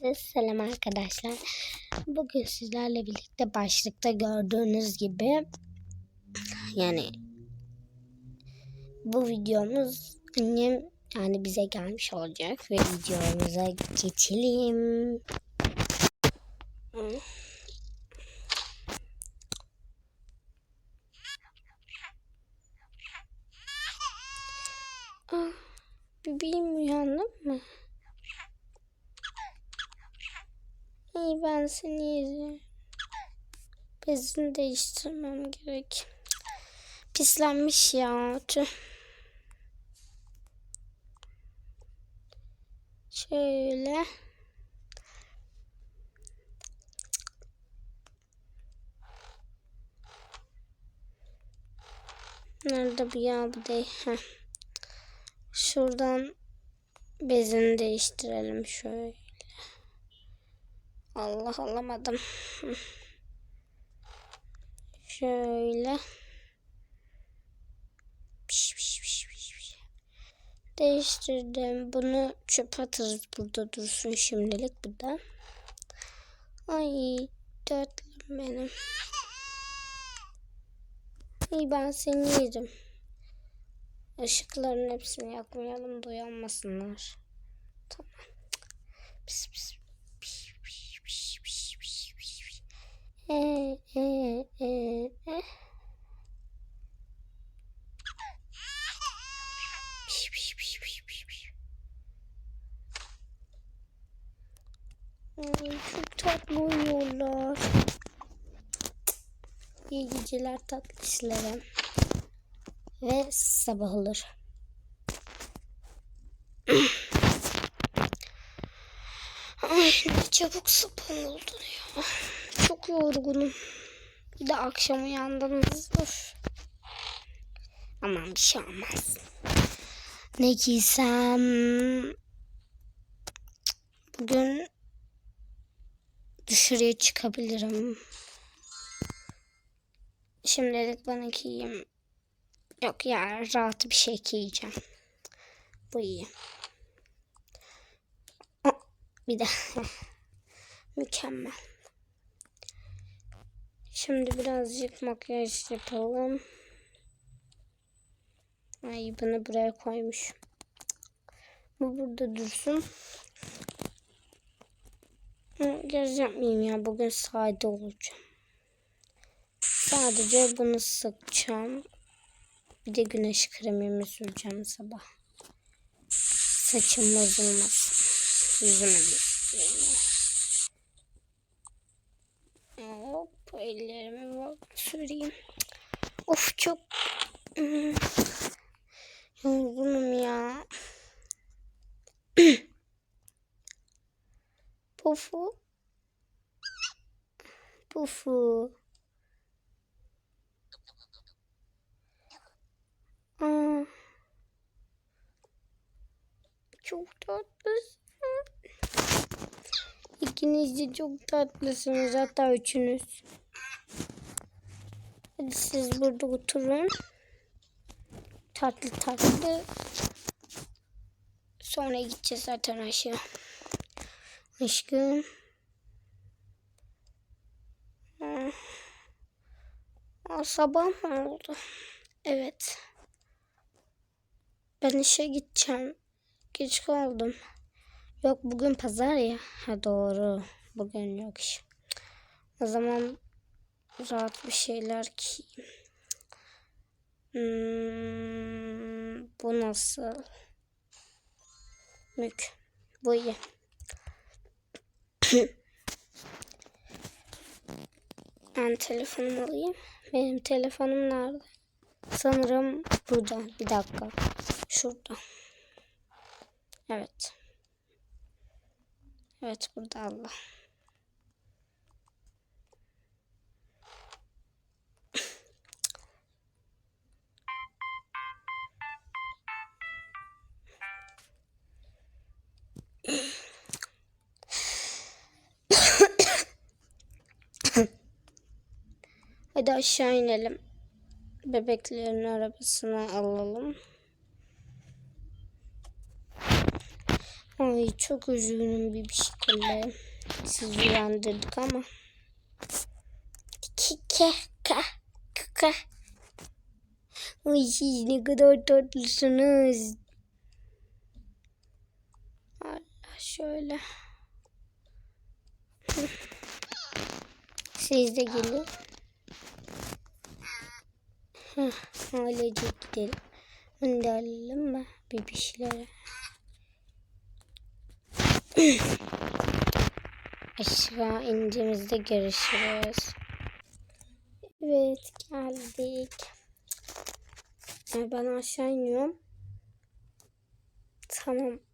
Selam arkadaşlar. Bugün sizlerle birlikte başlıkta gördüğünüz gibi yani bu videomuz annem yani bize gelmiş olacak ve videomuza geçelim. Ah, bebeğim uyandın mı? İyi ben seni yerim. Bezini değiştirmem gerek. Pislenmiş ya. Şöyle. Nerede bu ya bu. Şuradan bezini değiştirelim şöyle. Allah alamadım. Şöyle. Piş, piş, piş, piş. Değiştirdim. Bunu çöp atarız. Burada dursun şimdilik bu da. Ay dörtlüm benim. İyi ben seni yerim. Işıkların hepsini yakmayalım da uyanmasınlar. Tamam. Pis pis. E, e, e, e. Piş, piş, çok tatlı uyuyorlar. İyi geceler tatlışlarım. Ve sabah olur. Ay ne çabuk sabah oldu ya. Çok yorgunum. Bir de akşam uyandınız. Of. Aman bir şey olmaz. Ne giysem? Bugün dışarıya çıkabilirim. Şimdilik bana giyeyim. Yok ya rahat bir şey giyeceğim. Bu iyi. Oh, Bir de mükemmel. Şimdi birazcık makyaj yapalım. Ay bunu buraya koymuş. Bu burada dursun. Göz yapmayayım ya. Bugün sade olacağım. Sadece bunu sıkacağım. Bir de güneş kremimi süreceğim sabah. Saçım bozulmasın. Yüzüme de süreyim. Hop ellerimi bak süreyim. Of çok hmm, yorgunum ya. Pufu. Pufu. Aa. Çok tatlısın. İkiniz de çok tatlısınız. Hatta üçünüz. Hadi siz burada oturun. Tatlı tatlı. Sonra gideceğiz zaten aşağı. Aşkım. Aa, sabah mı oldu? Evet. Ben işe gideceğim. Geç kaldım. Yok bugün pazar ya. Ha doğru. Bugün yok iş. O zaman rahat bir şeyler giyeyim. Hmm, bu nasıl? Mük. Bu iyi. ben telefonumu alayım. Benim telefonum nerede? Sanırım burada. Bir dakika. Şurada. Evet. Evet burada Allah. Hadi aşağı inelim. Bebeklerin arabasını alalım. Ay çok üzgünüm bir şekilde. Sizi uyandırdık ama. Kike ka ka. Ay ne kadar tatlısınız. Allah şöyle. Siz de gelin. Ailece gidelim. Da alalım mı? Bebişlere. Aşağı indiğimizde görüşürüz. Evet geldik. Ben aşağı iniyorum. Tamam.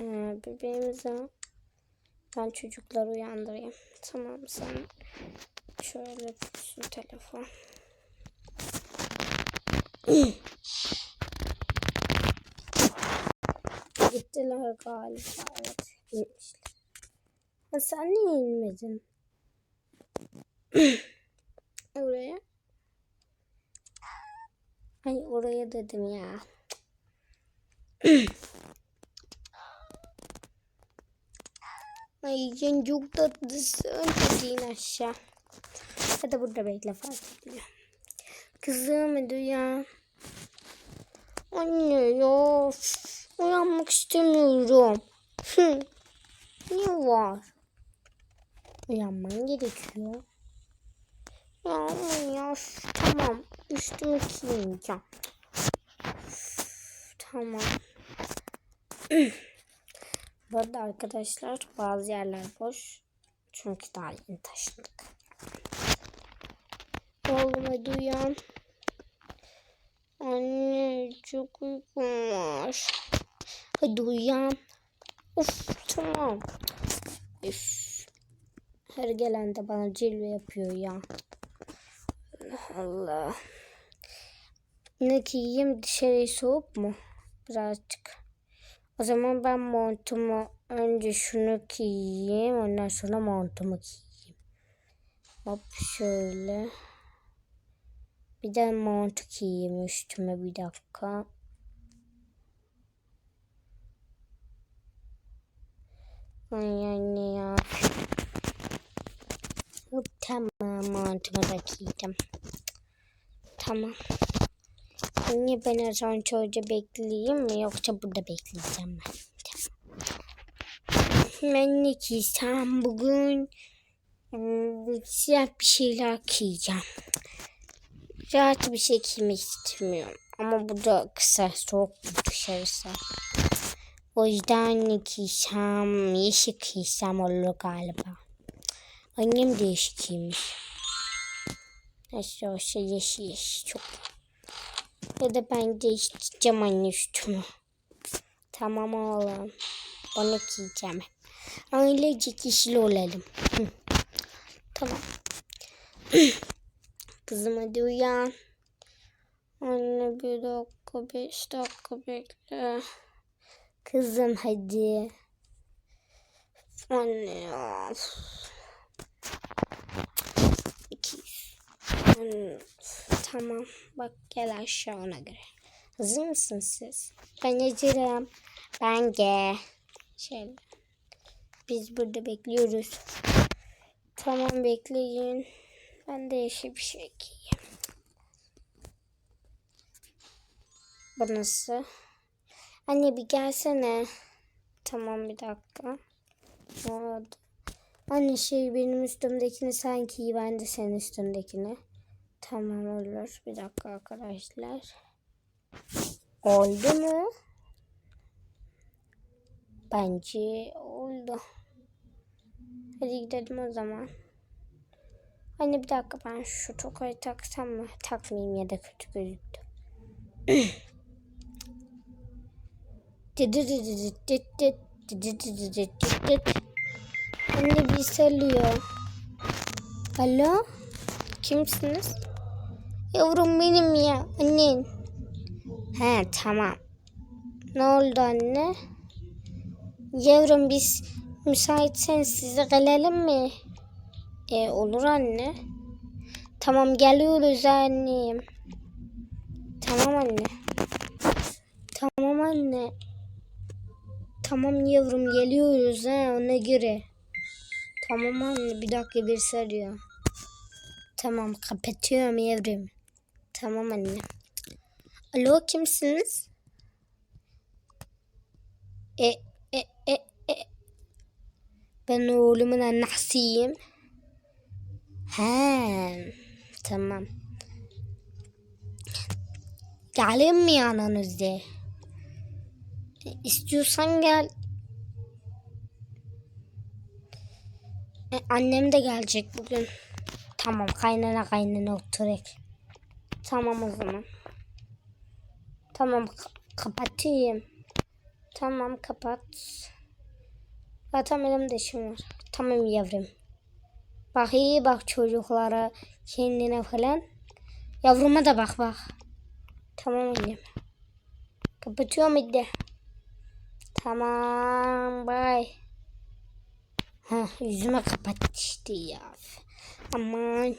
Ee, bebeğimize ben çocukları uyandırayım. Tamam sen şöyle şu telefon. Gittiler galiba. Evet, gitmişler. Ha, sen niye inmedin? oraya. Ay oraya dedim ya. Ay sen çok tatlısın. Hadi in aşağı. Hadi burada bekle fark etmiyor. Kızım uyan. Anne ya. Uyanmak istemiyorum. Ne var? Uyanman gerekiyor. Ya ya tamam. Üstümü giyineceğim. Tamam. Bu arada arkadaşlar bazı yerler boş. Çünkü daha yeni taşındık. Oğlum hadi uyan. Anne çok uykum var. Hadi uyan. Of tamam. Üf. Her gelen de bana cilve yapıyor ya. Allah Allah. Ne giyeyim dışarı soğuk mu? Birazcık. O zaman ben montumu önce şunu giyeyim ondan sonra montumu giyeyim. Hop şöyle. Bir de mont giyeyim üstüme bir dakika. Ay anne ya. Hop, tamam montumu da giydim. Tamam. Anne ben o zaman çocuğu bekleyeyim mi yoksa burada bekleyeceğim ben. Ben ne giysem bugün hmm, siyah bir şeyler giyeceğim. Rahat bir şey giymek istemiyorum. Ama bu da kısa soğuk dışarısı. O yüzden ne giysem, yeşil giysem olur galiba. Annem değişik giymiş. Neyse o şey yeşil yeşil çok. Ya da ben değiştireceğim anne üstümü. Tamam oğlum. Onu giyeceğim. Ailecek yeşil olalım. Tamam. Kızım hadi uyan. Anne bir dakika, beş dakika bekle. Kızım hadi. Anne ya. İki. Anne, Tamam. Bak gel aşağı ona göre. Hazır mısınız siz? Ben hazırım. Ben de. Şöyle. Biz burada bekliyoruz. Tamam bekleyin. Ben de yeşil bir şey giyeyim. Bu nasıl? Anne bir gelsene. Tamam bir dakika. Oldu. Anne şey benim üstümdekini sen giy ben de senin üstündekini. Tamam olur. Bir dakika arkadaşlar. Oldu mu? Bence oldu. Hadi gidelim o zaman. Anne bir dakika ben şu tokayı taksam mı? Takmayayım ya da kötü gözüktü. Anne bir salıyor. Alo? Kimsiniz? Yavrum benim ya. Annen. He tamam. Ne oldu anne? Yavrum biz müsaitsen size gelelim mi? E olur anne. Tamam geliyoruz annem. Tamam anne. Tamam anne. Tamam yavrum geliyoruz ha ona göre. Tamam anne bir dakika bir arıyor. Tamam kapatıyorum yavrum. Tamam anne. Alo kimsiniz? E, e, e, e. Ben oğlumun annesiyim. He, tamam. Geleyim mi yanınızda? E, İstiyorsan gel. E, annem de gelecek bugün. Tamam kaynana kaynana oturek. Tamam o zaman. Tamam ka- kapatayım. Tamam kapat. Zaten benim de işim var. Tamam yavrum. Bak iyi bak çocuklara kendine falan. Yavruma da bak bak. Tamam annem. Kapatıyorum hadi. Tamam bye. Ha yüzüme kapattı işte ya. Aman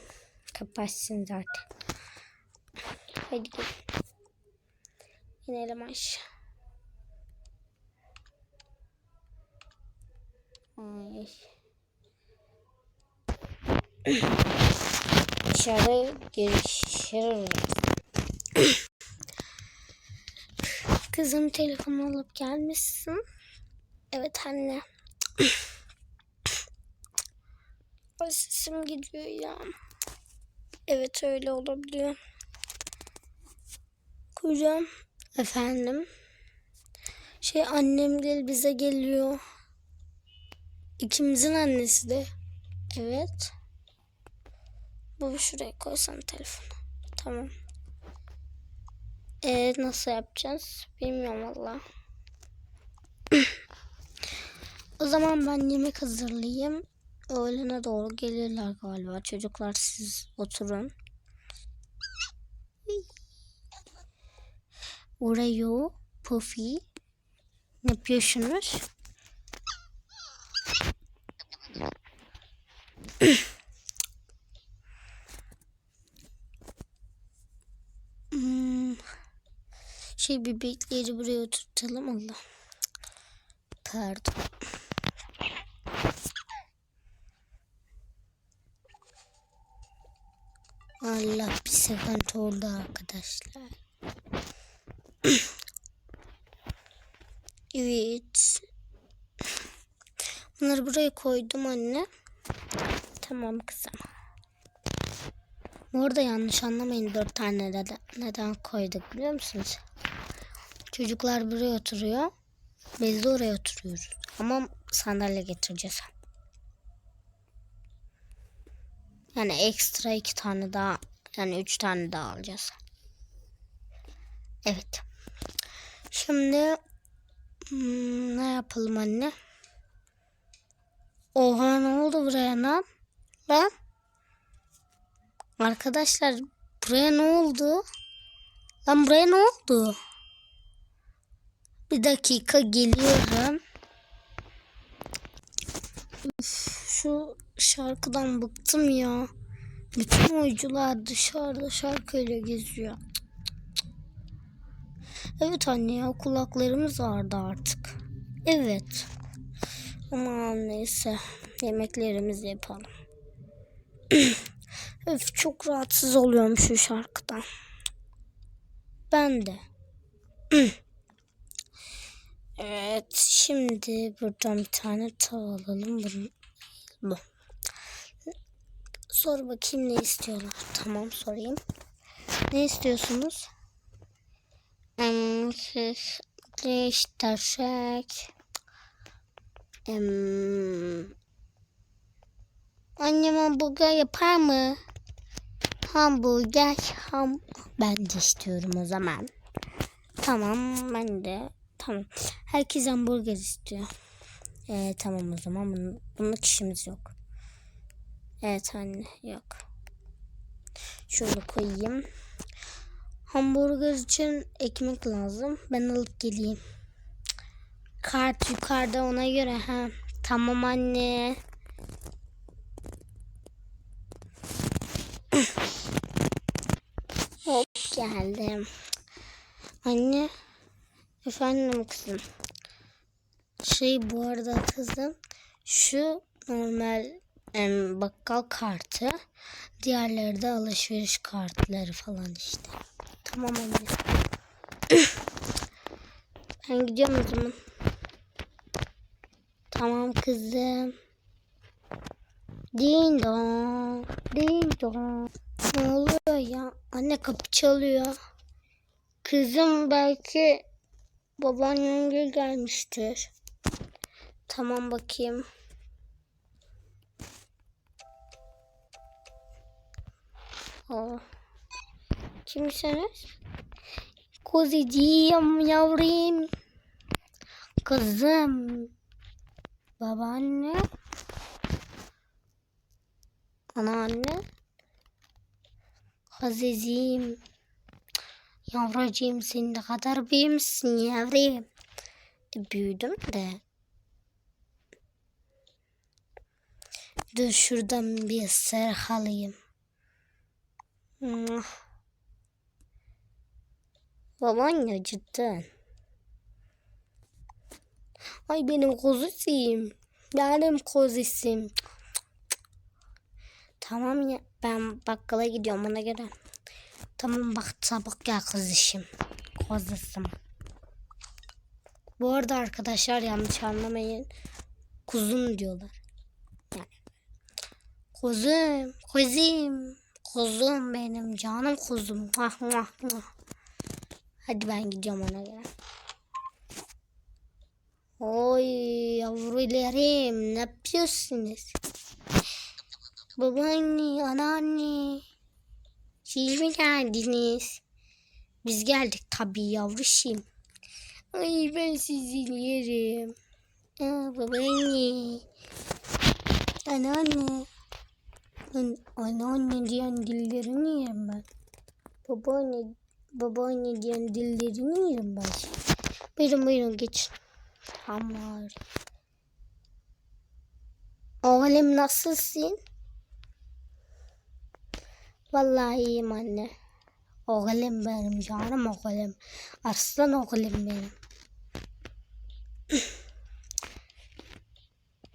kapatsın zaten. Hadi gel. İnelim aşağı. Ay. Dışarı görüşürüz. Kızım telefonu alıp gelmişsin. Evet anne. Sesim gidiyor ya. Evet öyle olabiliyor. Kocam. Efendim. Şey annem gel bize geliyor. İkimizin annesi de. Evet. Bu şuraya koysam telefonu. Tamam. Ee, nasıl yapacağız? Bilmiyorum valla. o zaman ben yemek hazırlayayım. Öğlene doğru gelirler galiba. Çocuklar siz oturun. Oreo, Puffy. Yapıyorsunuz? Hmm. Şey bebekleri buraya oturtalım Allah. Pardon. Allah bir sıkıntı oldu arkadaşlar. evet. Bunları buraya koydum anne. Tamam kızım. Bu arada yanlış anlamayın dört tane neden, neden koyduk biliyor musunuz? Çocuklar buraya oturuyor. Biz de oraya oturuyoruz. Ama sandalye getireceğiz. Yani ekstra iki tane daha yani üç tane daha alacağız. Evet. Şimdi hmm, ne yapalım anne? Oha ne oldu buraya lan? Lan? Arkadaşlar buraya ne oldu? Lan buraya ne oldu? Bir dakika geliyorum. Üf, şu şarkıdan bıktım ya. Bütün oyuncular dışarıda şarkıyla geziyor. Evet anne ya kulaklarımız ağrıdı artık. Evet. Aman neyse yemeklerimizi yapalım. Öf çok rahatsız oluyorum şu şarkıdan. Ben de. evet şimdi buradan bir tane tava alalım. Bunu, bu. Sor bakayım ne istiyorlar. Tamam sorayım. Ne istiyorsunuz? Siz ne istersek? Hmm, annem hamburger yapar mı? Hamburger ham ben de istiyorum o zaman. Tamam ben de. Tamam. Herkes hamburger istiyor. Ee, tamam o zaman bunun, bunun işimiz yok. Evet anne yok. Şunu koyayım. Hamburger için ekmek lazım. Ben alıp geleyim. Kart yukarıda ona göre ha. Tamam anne. Hop geldim. Anne. Efendim kızım. Şey bu arada kızım şu normal bakkal kartı. Diğerleri de alışveriş kartları falan işte. Tamam anne. ben gidiyorum o zaman. Tamam kızım. Ding dong. Ding dong. Ne oluyor ya? Anne kapı çalıyor. Kızım belki babaannem gel gelmiştir. Tamam bakayım. Aa. Kimsiniz? Kuzucuğum yavrum. Kızım. Babaanne. Anneanne. Azizim. Yavrucuğum sen ne kadar büyümüşsün yavrum. E, büyüdüm de. Dur şuradan bir ısırık alayım. Hmm. Babaanne cidden. Ay benim kuzusim. Benim kuzusim. Tamam ya ben bakkala gidiyorum ona göre. Tamam bak çabuk gel kızışım. Kuzusum. Bu arada arkadaşlar yanlış anlamayın. Kuzum diyorlar. Yani. Kuzum, kuzum, kuzum benim canım kuzum. Hadi ben gidiyorum ona göre. Oy yavrularım ne yapıyorsunuz? Babaanne, anneanne. Siz mi geldiniz? Biz geldik tabii yavruşum. Ay ben sizi yerim. Aa, babaanne. Anneanne. An anneanne diyen dillerini yerim ben. Babaanne, babaanne diyen dillerini yerim ben. Buyurun buyurun geçin. Tamam. Oğlum nasılsın? Vallahi iyiyim anne. Oğlum benim canım oğlum. Aslan oğlum benim.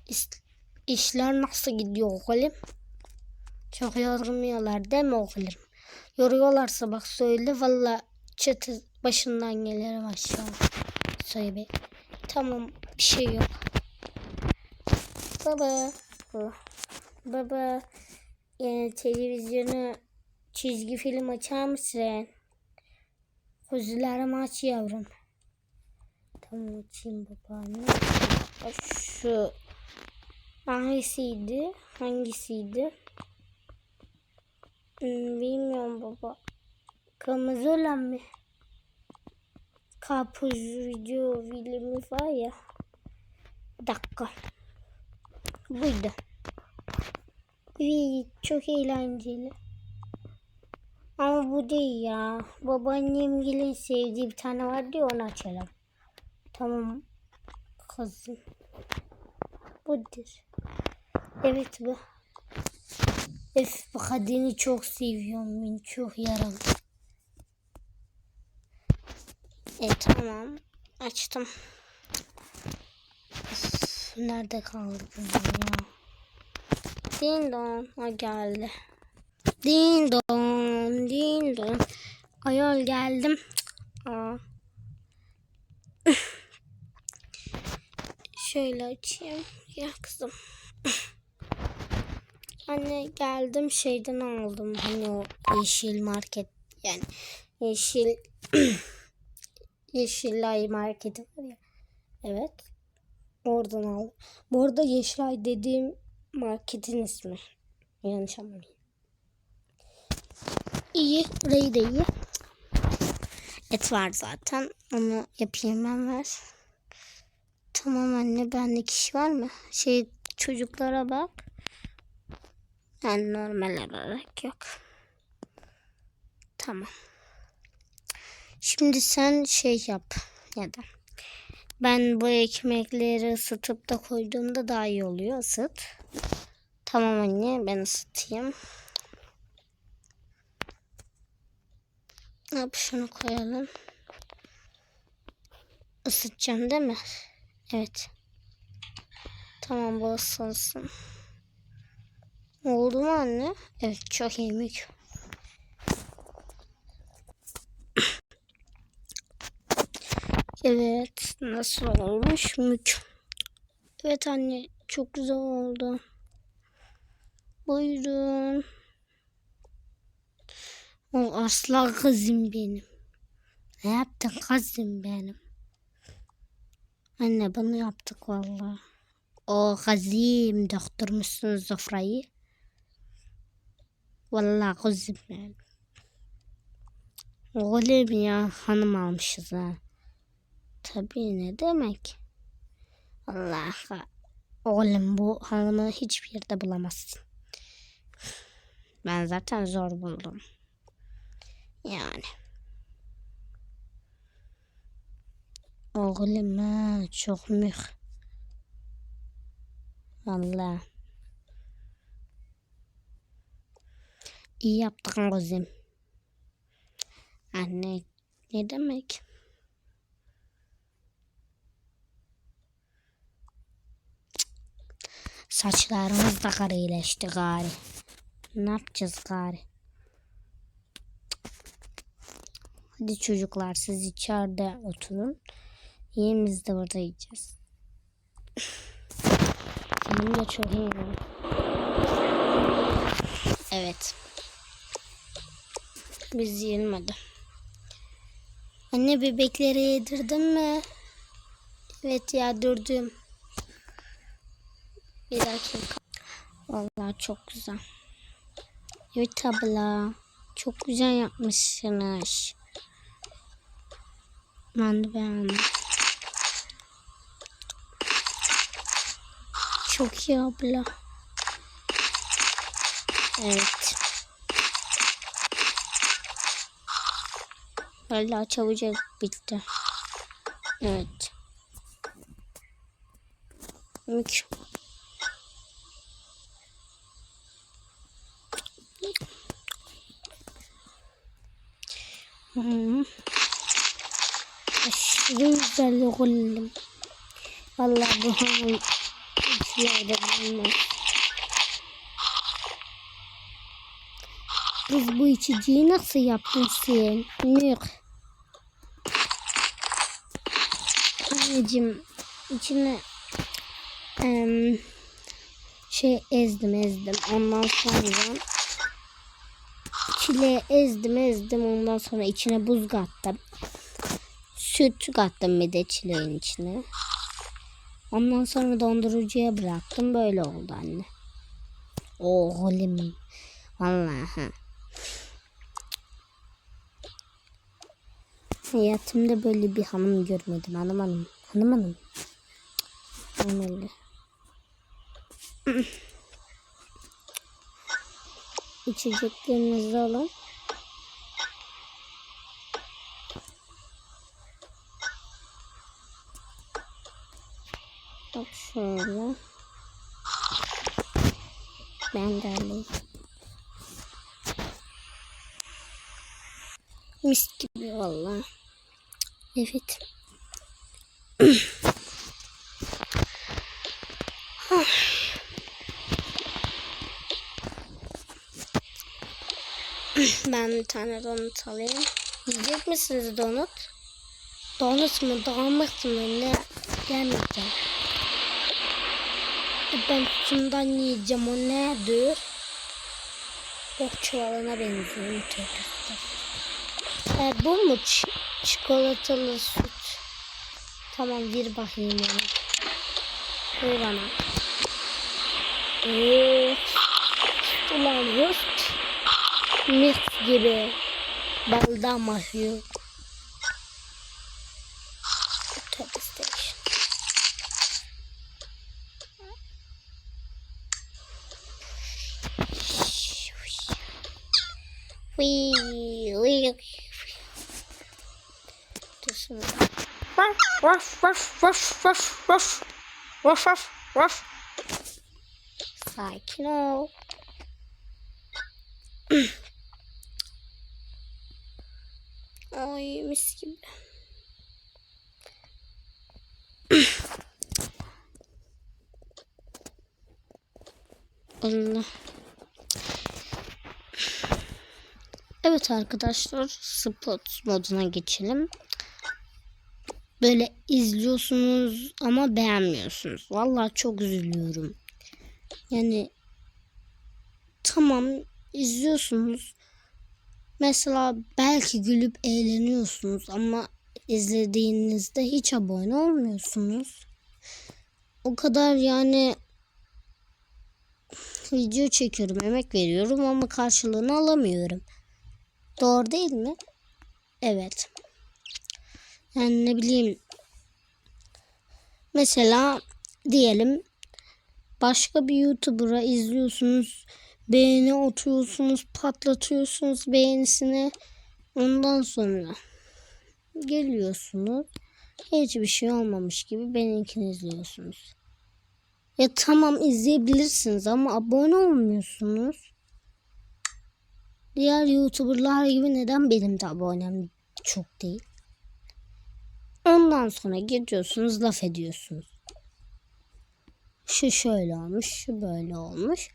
İş, işler nasıl gidiyor oğlum? Çok yormuyorlar değil mi oğlum? Yoruyorlarsa bak söyle valla çatı başından gelirim aşağı. Söyle. Tamam bir şey yok. Baba. Baba. Yani televizyonu çizgi film açar mısın? Kuzularımı aç yavrum. Tamam açayım babaanne. Şu hangisiydi? Hangisiydi? Hmm, bilmiyorum baba. Kırmızı olan mı? Karpuz video filmi var ya. Bir dakika. Buydu. Evet, çok eğlenceli. Ama bu değil ya. Babaannem gelin sevdiği bir tane vardı ya onu açalım. Tamam kızım. Budur. Evet bu. Öf bu çok seviyorum ben. Çok yaralı. E tamam. Açtım. Üf, nerede kaldı kızım ya? Din don. O geldi. Din don. Din don. Ayol geldim. Aa. Şöyle açayım. Ya kızım. Anne geldim şeyden aldım. Hani o yeşil market yani yeşil Yeşilay marketi var ya. Evet. Oradan aldım. Bu arada Yeşilay dediğim marketin ismi. Yanlış anlamayın. İyi. Burayı da iyi. Et var zaten. Onu yapayım ben ver. Tamam anne bende kişi var mı? Şey çocuklara bak. Yani normal olarak yok. Tamam. Şimdi sen şey yap. Ya da ben bu ekmekleri ısıtıp da koyduğumda daha iyi oluyor. Isıt. Tamam anne ben ısıtayım. Yap şunu koyalım. Isıtacağım değil mi? Evet. Tamam bu ısınsın. Oldu mu anne? Evet çok iyi mük. Evet nasıl olmuş mük. Evet anne çok güzel oldu. Buyurun. O aslan kızım benim. Ne yaptın kızım benim? Anne bunu yaptık vallahi. O kızım doktormuşsun sofrayı. Vallahi kızım benim. Oğlum ya hanım almışız ha. Tabii ne demek? Allah oğlum bu hanımı hiçbir yerde bulamazsın. Ben zaten zor buldum. Yani. Oğlum ha çok müh. Valla. İyi yaptın kızım. Anne ne demek? Saçlarımız da karıleşti gari. Ne yapacağız gari? Hadi çocuklar siz içeride oturun. Yemeğimizi de burada yiyeceğiz. Benim de çok iyi. Evet. Biz hadi. Anne bebekleri yedirdin mi? Evet yedirdim. Bir dakika. Vallahi çok güzel. Evet abla. Çok güzel yapmışsınız. Ben de beğendim. Çok iyi abla. Evet. Vallahi çabucak bitti. Evet. Mük. Hmm. Aşırı güzel oğlum. Vallahi bu hamur içlerde bulunmaz. Kız bu içeceği nasıl yaptın sen? Mük. Anneciğim içine em, şey ezdim ezdim. Ondan sonra çileği ezdim ezdim. Ondan sonra içine buz kattım. Süt kattım bir de çileğin içine. Ondan sonra dondurucuya bıraktım. Böyle oldu anne. Oğlum. Vallahi. ha. Hayatımda böyle bir hanım görmedim. Hanım hanım. Hanım öyle. İçeceklerinizi alın. Bak şöyle. Ben de alayım. Mis gibi valla. Evet. ben bir tane donut alayım. Yiyecek misiniz donut? Donut mu, donut mu ne? Gelmeyeceğim. Ben şundan yiyeceğim o nedir? Yok çuvalına benziyor. Tövbe e, bu mu Ç- çikolatalı süt? Tamam bir bakayım onu. Ver bana. Evet. Ulan hırt. Mis gibi. Baldan mahıyor. Tövbe station. Wee, wee. Dur şimdi. Vaf vaf vaf vaf vaf. Vaf vaf vaf. Sakin ol. Ay mis gibi. Allah. Evet arkadaşlar, spot moduna geçelim. Böyle izliyorsunuz ama beğenmiyorsunuz. Vallahi çok üzülüyorum. Yani tamam izliyorsunuz. Mesela belki gülüp eğleniyorsunuz ama izlediğinizde hiç abone olmuyorsunuz. O kadar yani video çekiyorum, emek veriyorum ama karşılığını alamıyorum. Doğru değil mi? Evet. Yani ne bileyim mesela diyelim başka bir YouTuber'a izliyorsunuz. Beğeni atıyorsunuz, patlatıyorsunuz beğenisini. Ondan sonra geliyorsunuz. Hiçbir şey olmamış gibi benimkini izliyorsunuz. Ya tamam izleyebilirsiniz ama abone olmuyorsunuz. Diğer YouTuber'lar gibi neden benim de abonem çok değil? Ondan sonra gidiyorsunuz laf ediyorsunuz. Şu şöyle olmuş, şu böyle olmuş.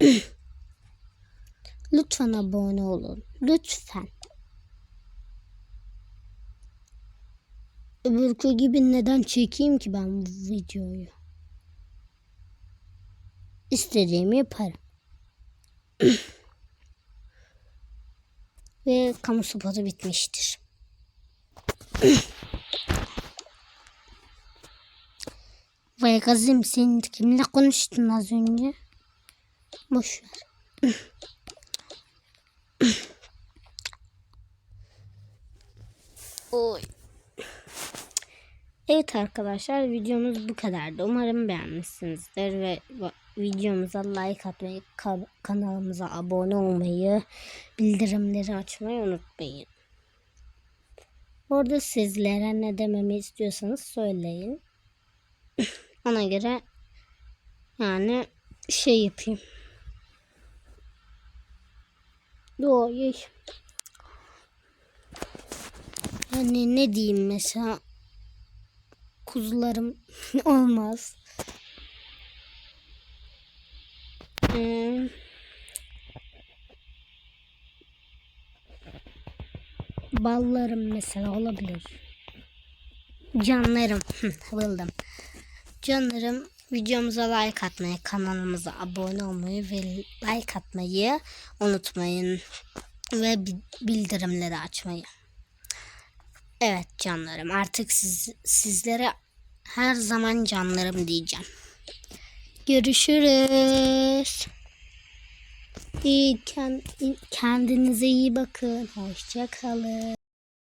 Lütfen abone olun. Lütfen. Öbürkü gibi neden çekeyim ki ben bu videoyu? İstediğimi yaparım. Ve kamu spotu bitmiştir. Vay kızım sen kimle konuştun az önce? Boş ver. Oy. Evet arkadaşlar videomuz bu kadardı. Umarım beğenmişsinizdir ve videomuza like atmayı, ka- kanalımıza abone olmayı, bildirimleri açmayı unutmayın. Orada sizlere ne dememi istiyorsanız söyleyin. Ona göre yani şey yapayım. Doğru. Yani ne diyeyim mesela kuzularım olmaz. Ee, ballarım mesela olabilir. Canlarım buldum. Canlarım videomuza like atmayı, kanalımıza abone olmayı ve like atmayı unutmayın. Ve bi- bildirimleri açmayı. Evet canlarım artık siz, sizlere her zaman canlarım diyeceğim. Görüşürüz. Kend- kendinize iyi bakın. Hoşça kalın.